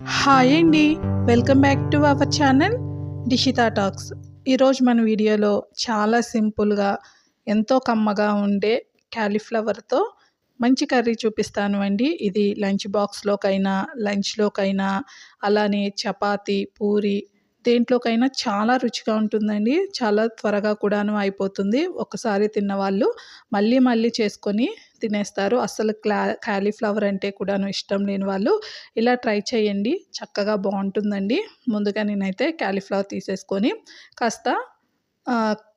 Hi అండి. Welcome back to our channel Dishita talks. ఈరోజు మన వీడియోలో చాలా సింపుల్గా ఎంతో కమ్మగా ఉండే క్యాలీఫ్లవర్తో మంచి కర్రీ చూపిస్తాను అండి. ఇది లంచ్ బాక్స్లోకైనా లంచ్లోకైనా అలానే చపాతి పూరి దేంట్లోకైనా చాలా రుచిగా ఉంటుందండి. చాలా త్వరగా కూడాను అయిపోతుంది. ఒకసారి తిన్నవాళ్ళు మళ్ళీ మళ్ళీ చేసుకొని తినేస్తారు. అసలు క్లా క్యాలీఫ్లవర్ అంటే కూడాను ఇష్టం లేని వాళ్ళు ఇలా ట్రై చేయండి. చక్కగా బాగుంటుందండి. ముందుగా నేనైతే క్యాలీఫ్లవర్ తీసేసుకొని కాస్త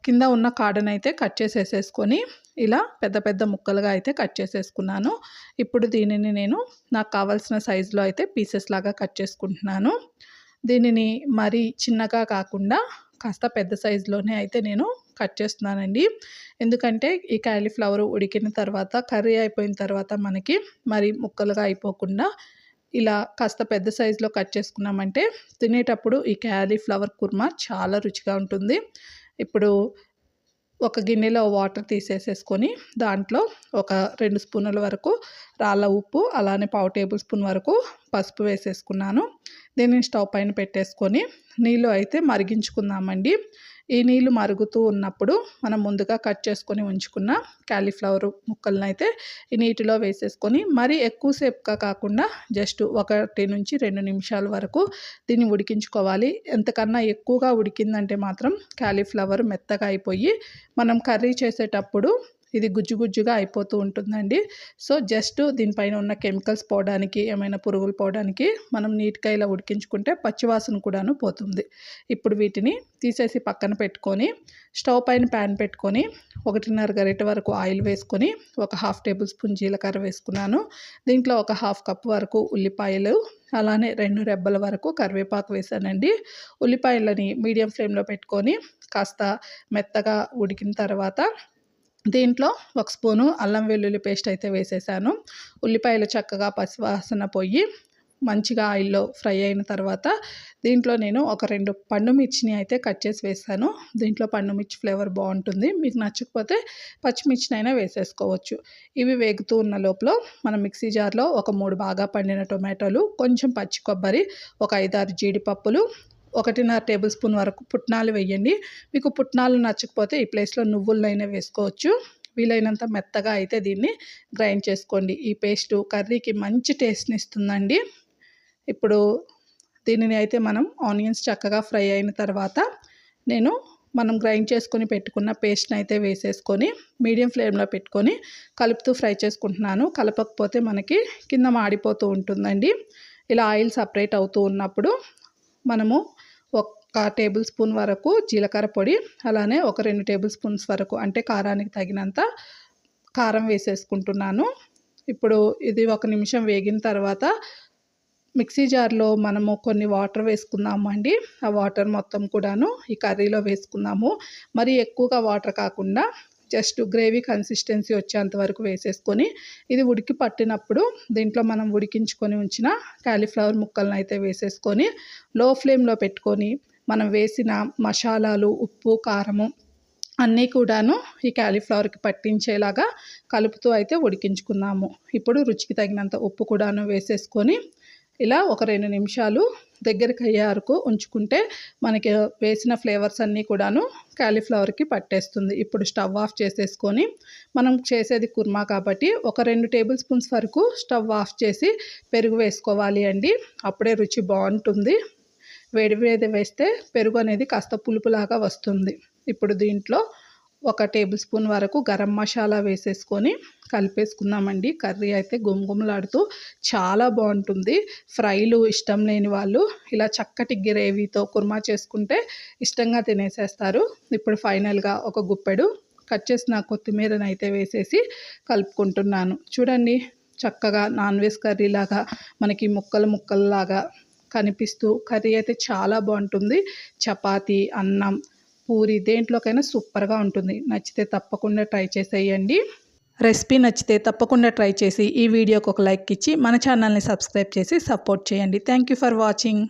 కింద ఉన్న కాడనైతే కట్ చేసేసేసుకొని ఇలా పెద్ద పెద్ద ముక్కలుగా అయితే కట్ చేసేసుకున్నాను. ఇప్పుడు దీనిని నేను నాకు కావాల్సిన సైజులో అయితే పీసెస్ లాగా కట్ చేసుకుంటున్నాను. దీనిని మరీ చిన్నగా కాకుండా కాస్త పెద్ద సైజులోనే అయితే నేను కట్ చేస్తున్నానండి. ఎందుకంటే ఈ క్యాలీఫ్లవర్ ఉడికిన తర్వాత కర్రీ అయిపోయిన తర్వాత మనకి మరి ముక్కలుగా అయిపోకుండా ఇలా కాస్త పెద్ద సైజులో కట్ చేసుకున్నామంటే తినేటప్పుడు ఈ క్యాలీఫ్లవర్ కుర్మా చాలా రుచిగా ఉంటుంది. ఇప్పుడు ఒక గిన్నెలో వాటర్ తీసేసేసుకొని దాంట్లో ఒక రెండు స్పూన్ల వరకు రాళ్ళ ఉప్పు అలానే పావు టేబుల్ స్పూన్ వరకు పసుపు వేసేసుకున్నాను. దీన్ని స్టవ్ పైన పెట్టేసుకొని నీళ్ళు అయితే మరిగించుకుందామండి. ఈ నీళ్ళు మరుగుతూ ఉన్నప్పుడు మనం ముందుగా కట్ చేసుకొని ఉంచుకున్న క్యాలీఫ్లవర్ ముక్కలను అయితే ఈ నీటిలో వేసేసుకొని మరీ ఎక్కువసేపుగా కాకుండా జస్ట్ ఒకటి నుంచి రెండు నిమిషాల వరకు దీన్ని ఉడికించుకోవాలి. ఎంతకన్నా ఎక్కువగా ఉడికిందంటే మాత్రం క్యాలీఫ్లవర్ మెత్తగా అయిపోయి మనం కర్రీ చేసేటప్పుడు ఇది గుజ్జు గుజ్జుగా అయిపోతూ ఉంటుందండి. సో జస్ట్ దీనిపైన ఉన్న కెమికల్స్ పోవడానికి ఏమైనా పురుగులు పోవడానికి మనం నీట్గా ఇలా ఉడికించుకుంటే పచ్చివాసన కూడాను పోతుంది. ఇప్పుడు వీటిని తీసేసి పక్కన పెట్టుకొని స్టవ్ పైన ప్యాన్ పెట్టుకొని ఒకటిన్నర గరిట వరకు ఆయిల్ వేసుకొని ఒక హాఫ్ టేబుల్ స్పూన్ జీలకర్ర వేసుకున్నాను. దీంట్లో ఒక హాఫ్ కప్ వరకు ఉల్లిపాయలు అలానే రెండు రెబ్బల వరకు కరివేపాకు వేసానండి. ఉల్లిపాయలని మీడియం ఫ్లేమ్లో పెట్టుకొని కాస్త మెత్తగా ఉడికిన తర్వాత దీంట్లో ఒక స్పూను అల్లం వెల్లుల్లి పేస్ట్ అయితే వేసేసాను. ఉల్లిపాయలు చక్కగా పసివాసన పోయి మంచిగా ఆయిల్లో ఫ్రై అయిన తర్వాత దీంట్లో నేను ఒక రెండు పండు మిర్చిని అయితే కట్ చేసి వేసాను దీంట్లో పండు మిర్చి ఫ్లేవర్ బాగుంటుంది. మీకు నచ్చకపోతే పచ్చిమిర్చినైనా వేసేసుకోవచ్చు. ఇవి వేగుతూ ఉన్న లోపల మనం మిక్సీ జార్లో ఒక మూడు బాగా పండిన టొమాటోలు కొంచెం పచ్చి కొబ్బరి ఒక ఐదారు జీడిపప్పులు ఒకటిన్నర టేబుల్ స్పూన్ వరకు పుట్నాలు వేయండి. మీకు పుట్నాలు నచ్చకపోతే ఈ ప్లేస్లో నువ్వులనైనా వేసుకోవచ్చు. వీలైనంత మెత్తగా అయితే దీన్ని గ్రైండ్ చేసుకోండి. ఈ పేస్టు కర్రీకి మంచి టేస్ట్ని ఇస్తుందండి. ఇప్పుడు దీనిని అయితే మనం ఆనియన్స్ చక్కగా ఫ్రై అయిన తర్వాత నేను మనం గ్రైండ్ చేసుకొని పెట్టుకున్న పేస్ట్ని అయితే వేసేసుకొని మీడియం ఫ్లేమ్లో పెట్టుకొని కలుపుతూ ఫ్రై చేసుకుంటున్నాను. కలపకపోతే మనకి కింద మాడిపోతూ ఉంటుందండి. ఇలా ఆయిల్ సపరేట్ అవుతూ ఉన్నప్పుడు మనము ఒక టేబుల్ స్పూన్ వరకు జీలకర్ర పొడి అలానే ఒక రెండు టేబుల్ స్పూన్స్ వరకు అంటే కారానికి తగినంత కారం వేసేసుకుంటున్నాను. ఇప్పుడు ఇది ఒక నిమిషం వేగిన తర్వాత మిక్సీ జార్లో మనము కొన్ని వాటర్ వేసుకుందాము అండి ఆ వాటర్ మొత్తం కూడాను ఈ కర్రీలో వేసుకుందాము. మరి ఎక్కువగా వాటర్ కాకుండా జస్ట్ గ్రేవీ కన్సిస్టెన్సీ వచ్చేంత వరకు వేసేసుకొని ఇది ఉడికి పట్టినప్పుడు దీంట్లో మనం ఉడికించుకొని ఉంచిన కాలీఫ్లవర్ ముక్కలను అయితే వేసేసుకొని లో ఫ్లేమ్లో పెట్టుకొని మనం వేసిన మసాలాలు ఉప్పు కారము అన్నీ కూడాను ఈ క్యాలీఫ్లవర్కి పట్టించేలాగా కలుపుతూ అయితే ఉడికించుకున్నాము. ఇప్పుడు రుచికి తగినంత ఉప్పు కూడాను వేసేసుకొని ఇలా ఒక రెండు నిమిషాలు దగ్గరికి అయ్యే వరకు ఉంచుకుంటే మనకి వేసిన ఫ్లేవర్స్ అన్నీ కూడాను క్యాలీఫ్లవర్కి పట్టేస్తుంది. ఇప్పుడు స్టవ్ ఆఫ్ చేసేసుకొని మనం చేసేది కుర్మా కాబట్టి ఒక రెండు టేబుల్ స్పూన్స్ వరకు స్టవ్ ఆఫ్ చేసి పెరుగు వేసుకోవాలి అండి. అప్పుడే రుచి బాగుంటుంది. వేడి వేడి వేస్తే పెరుగు అనేది కాస్త పులుపులాగా వస్తుంది. ఇప్పుడు దీంట్లో ఒక టేబుల్ స్పూన్ వరకు గరం మసాలా వేసేసుకొని కలిపేసుకుందామండి. కర్రీ అయితే గుమగుమలాడుతూ చాలా బాగుంటుంది. ఫ్రైలు ఇష్టం లేని వాళ్ళు ఇలా చక్కటి గ్రేవీతో కుర్మా చేసుకుంటే ఇష్టంగా తినేసేస్తారు. ఇప్పుడు ఫైనల్గా ఒక గుప్పెడు కట్ చేసిన కొత్తిమీరని అయితే వేసేసి కలుపుకుంటున్నాను. చూడండి చక్కగా నాన్ వెజ్ కర్రీ లాగా మనకి ముక్కలు ముక్కల్లాగా కనిపిస్తూ కర్రీ అయితే చాలా బాగుంటుంది. చపాతీ అన్నం పూరి దేంట్లోకైనా సూపర్గా ఉంటుంది. నచ్చితే తప్పకుండా ట్రై చేసేయండి. రెసిపీ నచ్చితే తప్పకుండా ట్రై చేసి ఈ వీడియోకి ఒక లైక్ ఇచ్చి మన ఛానల్ని సబ్స్క్రైబ్ చేసి సపోర్ట్ చేయండి. Thank you for watching.